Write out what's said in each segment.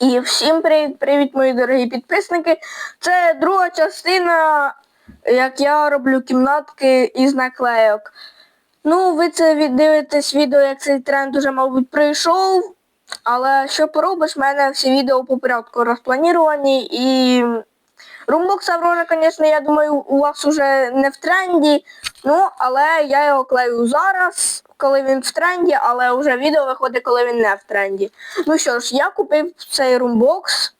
І всім привіт, привіт, мої дорогі підписники. Це друга частина, як я роблю кімнатки із наклейок. Ну, ви це віддивитесь відео, як цей тренд уже, мабуть, прийшов. Але що поробиш, в мене всі відео по порядку розпланіровані і. Румбокс Аврора, звісно, я думаю, у вас уже не в тренді. Ну, але я його клею зараз, коли він в тренді, але вже відео виходить, коли він не в тренді. Ну що ж, я купив цей румбокс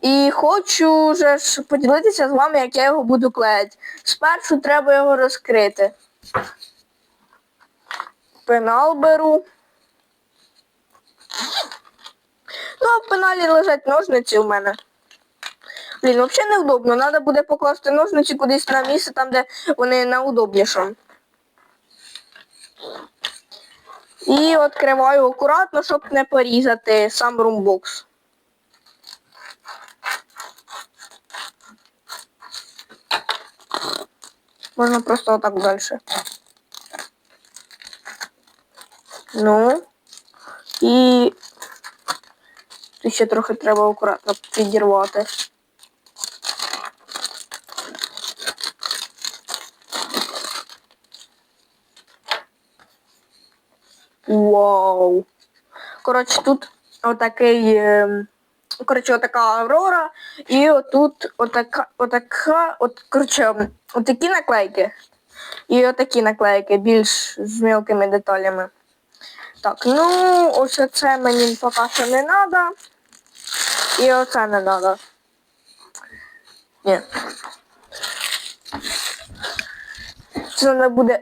і хочу вже ж поділитися з вами, як я його буду клеїти. Спершу треба його розкрити. Пенал беру. Ну, а в пеналі лежать ножниці у мене. Блін, взагалі неудобно. Треба буде покласти ножниці кудись на місце, там, де вони найудобніше. І відкриваю акуратно, щоб не порізати сам румбокс. Можна просто отак далі. Ну. І тут ще трохи треба акуратно підірвати. Вау. Коротше, тут отакий. е, Коротше, отака аврора. І отут отака, отака, от, коротше, отакі наклейки. І отакі наклейки, більш з мілкими деталями. Так, ну, ось це мені поки що не треба. І оце не треба. Ні. Це треба буде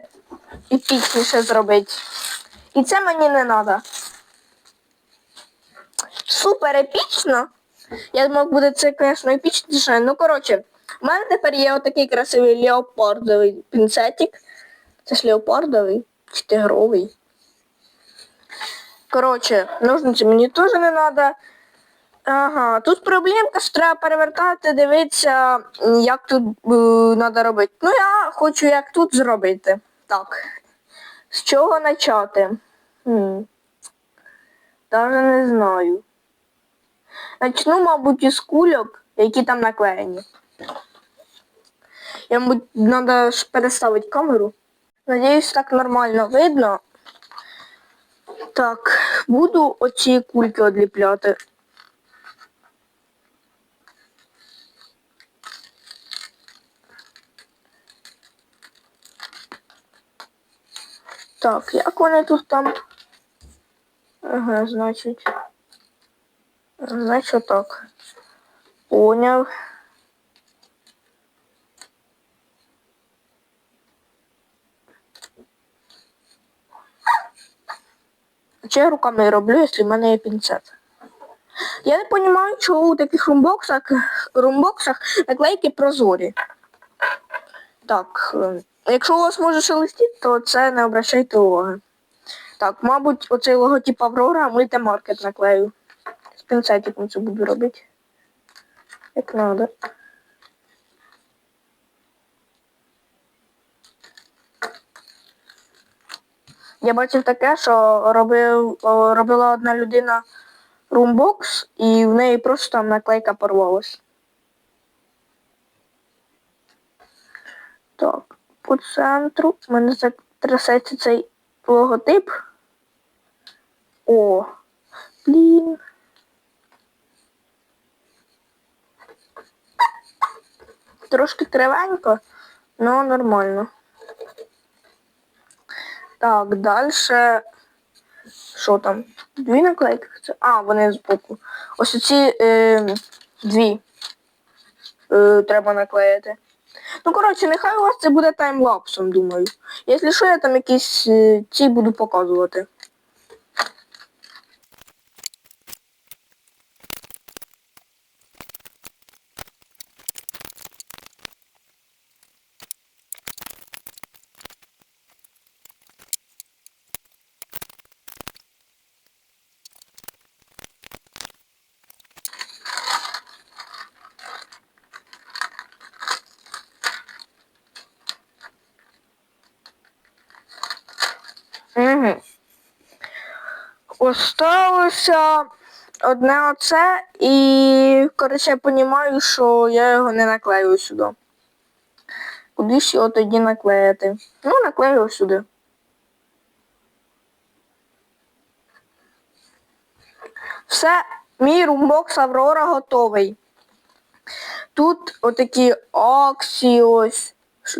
епічніше зробити. І це мені не треба. Супер епічно. Я думав, буде це, звісно, епічніше. Ну, коротше, у мене тепер є отакий красивий леопардовий пінцетик. Це ж леопардовий чи тигровий. Коротше, ножниці мені теж не треба. Ага, тут проблемка, що треба перевертати, дивитися, як тут треба робити. Ну, я хочу як тут зробити. Так. З чого почати? Хм. Даже не знаю. Начну, мабуть, із кульок, які там наклеєні. Я, мабуть, треба переставити камеру. Надіюсь, так нормально видно. Так, буду оці кульки одліпляти. Так, як вони тут там? Ага, значить. Значить так. Поняв. Чи я руками роблю, якщо в мене є пінцет? Я не розумію, чого у таких румбоксах, румбоксах наклейки прозорі. Так, е, якщо у вас може шелестіти, то це не обращайте уваги. Так, мабуть, оцей логотип Аврора мультимаркет наклею. З пінцетиком це буду робити. Як надо. Я бачив таке, що робив, робила одна людина румбокс і в неї просто там наклейка порвалась. Так, по центру в мене затрясеться цей логотип. О, блін. Трошки кривенько, але нормально. Так, далі. Що там? Дві наклейки? А, вони збоку. Ось ці е, дві е, треба наклеїти. Ну, коротше, нехай у вас це буде таймлапсом, думаю. Якщо що, я там якісь е, ці буду показувати. Осталося одне оце і, коротше, я розумію, що я його не наклею сюди. Куди ж його тоді наклеїти? Ну, наклею сюди. Все, мій румбокс Аврора готовий. Тут отакі акції ось.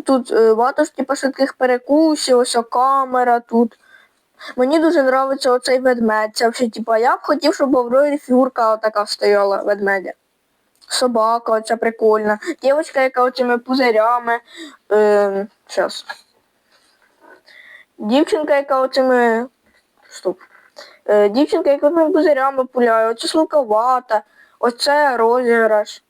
Тут е, багато ж типу швидких перекусів, ось камера тут. Мені дуже подобається оцей ведмедь. Це взагалі, типу, я б хотів, щоб в Аврорі фігурка така стояла ведмедя. Собака оця прикольна. Дівчинка, яка оцими пузирями. Е, щас. Дівчинка, яка оцими. Стоп. Е, дівчинка, яка оцими пузирями пуляє, оце смаковата, оце розіграш.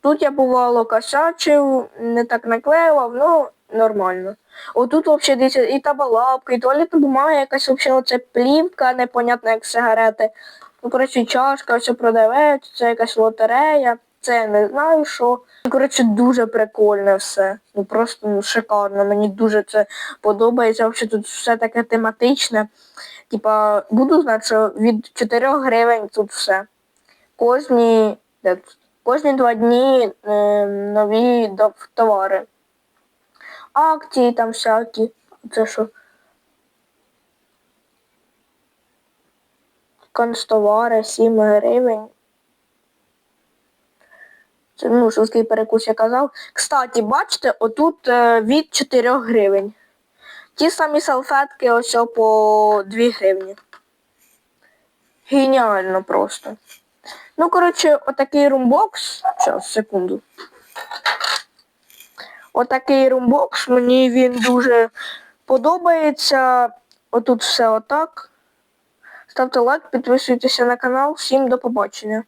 Тут я бувало косячив, не так наклеював, ну нормально. Отут взагалі дивіться і табалапка, і туалетна бумага, якась взагалі оце плівка, непонятна як сигарети. Ну, коротше, чашка, все продавець, це якась лотерея, це я не знаю що. Ну, Коротше, дуже прикольне все. Ну просто ну, шикарно. Мені дуже це подобається. Взагалі тут все таке тематичне. Типа, буду знати, що від 4 гривень тут все. Кожні, де? Кожні два дні е, нові товари. Акції там всякі. Це що? Констовари 7 гривень. Це, ну, швидкий перекус я казав. Кстати, бачите, отут е, від 4 гривень. Ті самі салфетки ось по 2 гривні. Геніально просто. Ну, коротше, отакий румбокс. Зараз, секунду. Отакий румбокс, мені він дуже подобається. Отут все отак. Ставте лайк, підписуйтеся на канал. Всім до побачення.